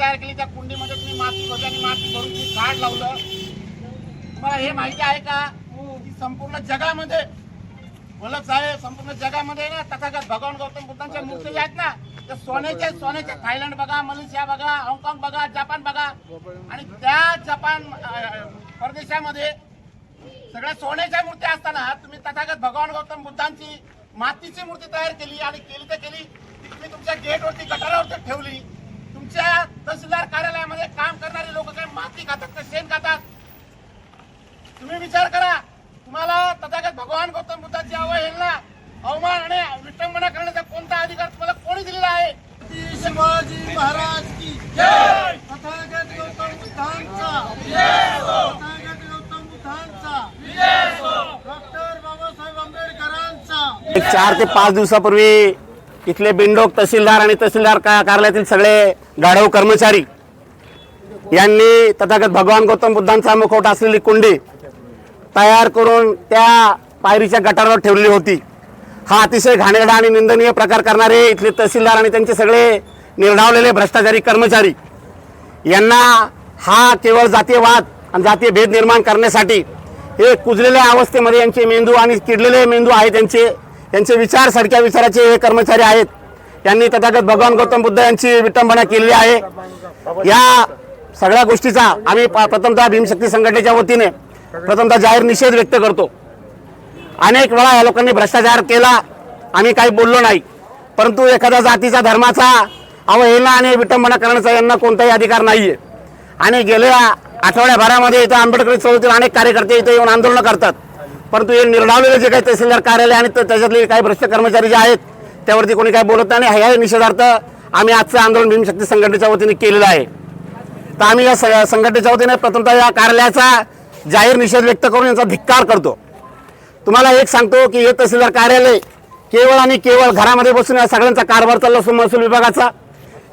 तयार केली. त्या कुंडीमध्ये तुम्ही माती भरली आणि माती भरून तुम्ही झाड लावलं. तुम्हाला हे माहिती आहे का? की संपूर्ण जगामध्ये वल्लभ साहेब संपूर्ण जगामध्ये ना तथागत भगवान गौतम बुद्धांच्या मूर्ती आहेत ना. त्या सोन्याचे सोन्याचे थायलंड बघा मलेशिया बघा हाँगकाँग बघा जपान बघा. आणि त्या जपान परदेशामध्ये सगळ्या सोन्याच्या मूर्त्या असताना तुम्ही तथागत भगवान गौतम बुद्धांची मातीची मूर्ती तयार केली आणि केली तर केली. गेटवरती गटारावरती ठेवली. तुमच्या तहसीलदार कार्यालयामध्ये काम करणारे लोक काय माती खातात का शेण खातात? तुम्ही विचार करा. तुम्हाला तथागत भगवान गौतम बुद्धाची अवहेलना अवमान आणि विटंबना करण्याचा कोणता अधिकार तुम्हाला कोणी दिलेला आहे? शिवाजी महाराज की जय! तथागत गौतम बुद्धांचा. तथागत गौतम बुद्धांचा. डॉक्टर बाबासाहेब आंबेडकरांचा. चार ते पाच दिवसापूर्वी इथले बिंडोक तहसीलदार आणि तहसीलदार का- कार्यालयातील सगळे गाढव कर्मचारी यांनी तथागत भगवान गौतम बुद्धांचा मुखवटा असलेली कुंडी तयार करून त्या पायरीच्या गटारावर ठेवलेली होती. हा अतिशय घाणेरडा आणि निंदनीय प्रकार करणारे इथले तहसीलदार आणि त्यांचे सगळे निर्धावलेले भ्रष्टाचारी कर्मचारी यांना हा केवळ जातीयवाद आणि जातीय भेद निर्माण करण्यासाठी हे कुजलेल्या अवस्थेमध्ये यांचे मेंदू आणि किडलेले मेंदू आहे त्यांचे यांचे विचार सारख्या विचाराचे हे कर्मचारी आहेत. यांनी तथागत भगवान गौतम बुद्ध यांची विटंबना केलेली आहे. या सगळ्या गोष्टीचा आम्ही प- प्रथमतः भीमशक्ती संघटनेच्या वतीने प्रथमतः जाहीर निषेध व्यक्त करतो. अनेक वेळा या लोकांनी भ्रष्टाचार केला. आम्ही काही बोललो नाही. परंतु एखाद्या जातीचा धर्माचा अवहेलना आणि विटंबना करण्याचा यांना कोणताही अधिकार नाही आहे आणि गेल्या आठवड्याभरामध्ये इथं आंबेडकरी चळवळीतील अनेक कार्यकर्ते इथं येऊन आंदोलनं करतात. परंतु हे निर्धावलेले जे काही तहसीलदार कार्यालय आणि त्याच्यातले काही भ्रष्ट कर्मचारी जे आहेत त्यावरती कोणी काय बोलत नाही आणि ह्या निषेधार्थ आम्ही आजचं आंदोलन भीमशक्ती संघटनेच्या वतीने केलेलं आहे. तर आम्ही या संघटनेच्या वतीने प्रथमतः या कार्यालयाचा जाहीर निषेध व्यक्त करून यांचा धिक्कार करतो. तुम्हाला एक सांगतो की हे तहसीलदार कार्यालय केवळ आणि केवळ घरामध्ये बसून या सगळ्यांचा कारभार चालला असतो महसूल विभागाचा.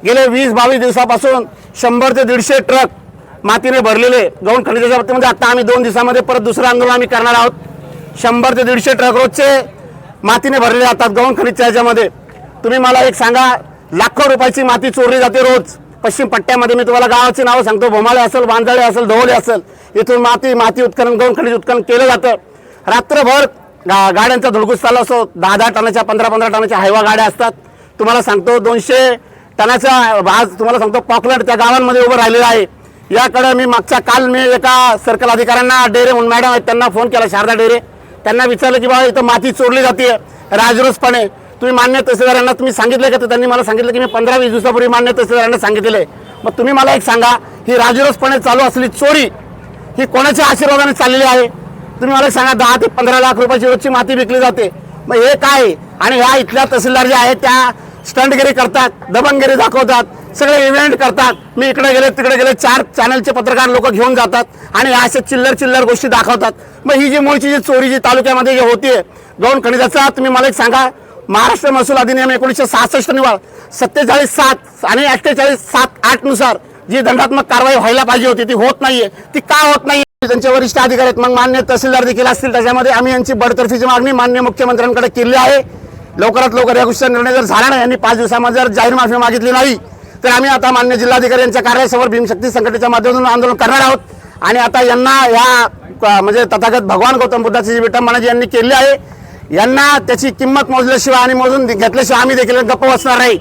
गेले वीस बावीस दिवसापासून शंभर ते दीडशे ट्रक मातीने भरलेले गौण खनिजाच्या बाबतीमध्ये. आता आम्ही दोन दिवसामध्ये परत दुसरं आंदोलन आम्ही करणार आहोत. शंभर ते दीडशे ट्रक रोजचे मातीने भरलेले जातात गौण खनिजच्या ह्याच्यामध्ये तुम्ही मला एक सांगा लाखो रुपयाची माती चोरली जाते रोज. पश्चिम पट्ट्यामध्ये मी तुम्हाला गावाची नावं सांगतो. भोमाळे असेल बांधाळे असेल धवले असेल इथून माती माती उत्खनन गौण खनिज उत्खनन केलं जातं. रात्रभर गा गाड्यांचा धुडगूस चालू असतो. दहा दहा टनाच्या पंधरा पंधरा टनाच्या हायवा गाड्या असतात. तुम्हाला सांगतो दोनशे टनाचा आज तुम्हाला सांगतो पॉकलँड त्या गावांमध्ये उभं राहिलेलं आहे. याकडे मी मागच्या काल मी एका सर्कल अधिकाऱ्यांना डेरे म्हणून मॅडम आहेत त्यांना फोन केला शारदा डेरे. त्यांना विचारलं की बाबा इथं माती चोरली जाते राजरोसपणे. तुम्ही मान्य तहसीलदारांना तुम्ही सांगितलं का? तर त्यांनी मला सांगितलं की मी पंधरा वीस दिवसापूर्वी मान्य तहसीलदारांना सांगितलेलं आहे. मग तुम्ही मला एक सांगा ही राजरोसपणे चालू असलेली चोरी ही कोणाच्या आशीर्वादाने चाललेली आहे? तुम्ही मला सांगा दहा ते पंधरा लाख रुपयाची रोजची माती विकली जाते. मग हे काय? आणि ह्या इथल्या तहसीलदार जे आहेत त्या स्टंटगिरी करतात दबंगिरी दाखवतात. सगळे इव्हेंट करतात. मी इकडे गेले तिकडे गेले चार चॅनलचे पत्रकार लोक घेऊन जातात आणि असे चिल्लर चिल्लर गोष्टी दाखवतात. मग ही जी मूळची जी चोरी जी तालुक्यामध्ये जी होतीये गौण खनिजाचा तुम्ही मला एक सांगा महाराष्ट्र महसूल अधिनियम एकोणीसशे सहासष्ट निवाळ सत्तेचाळीस सात आणि अठ्ठेचाळीस सात आठनुसार जी दंडात्मक कारवाई व्हायला पाहिजे होती ती होत नाहीये. ती का होत नाही त्यांचे वरिष्ठ अधिकारी आहेत. मग मान्य तहसीलदार देखील असतील. त्याच्यामध्ये आम्ही यांची बडतर्फीची मागणी मान्य मुख्यमंत्र्यांकडे केली आहे. लवकरात लवकर या गोष्टीचा निर्णय जर झाला नाही यांनी पाच दिवसामध्ये जर जाहीर माफी मागितली नाही तर आम्ही आता मान्य जिल्हाधिकारी यांच्या कार्यासमोर भीमशक्ती संघटनेच्या माध्यमातून आंदोलन करणार आहोत. आणि आता यांना या म्हणजे तथागत भगवान गौतम बुद्धाची जी विटंबना जी यांनी केली आहे यांना त्याची किंमत मोजल्याशिवाय आणि मोजून घेतल्याशिवाय आम्ही देखील गप्प बसणार नाही.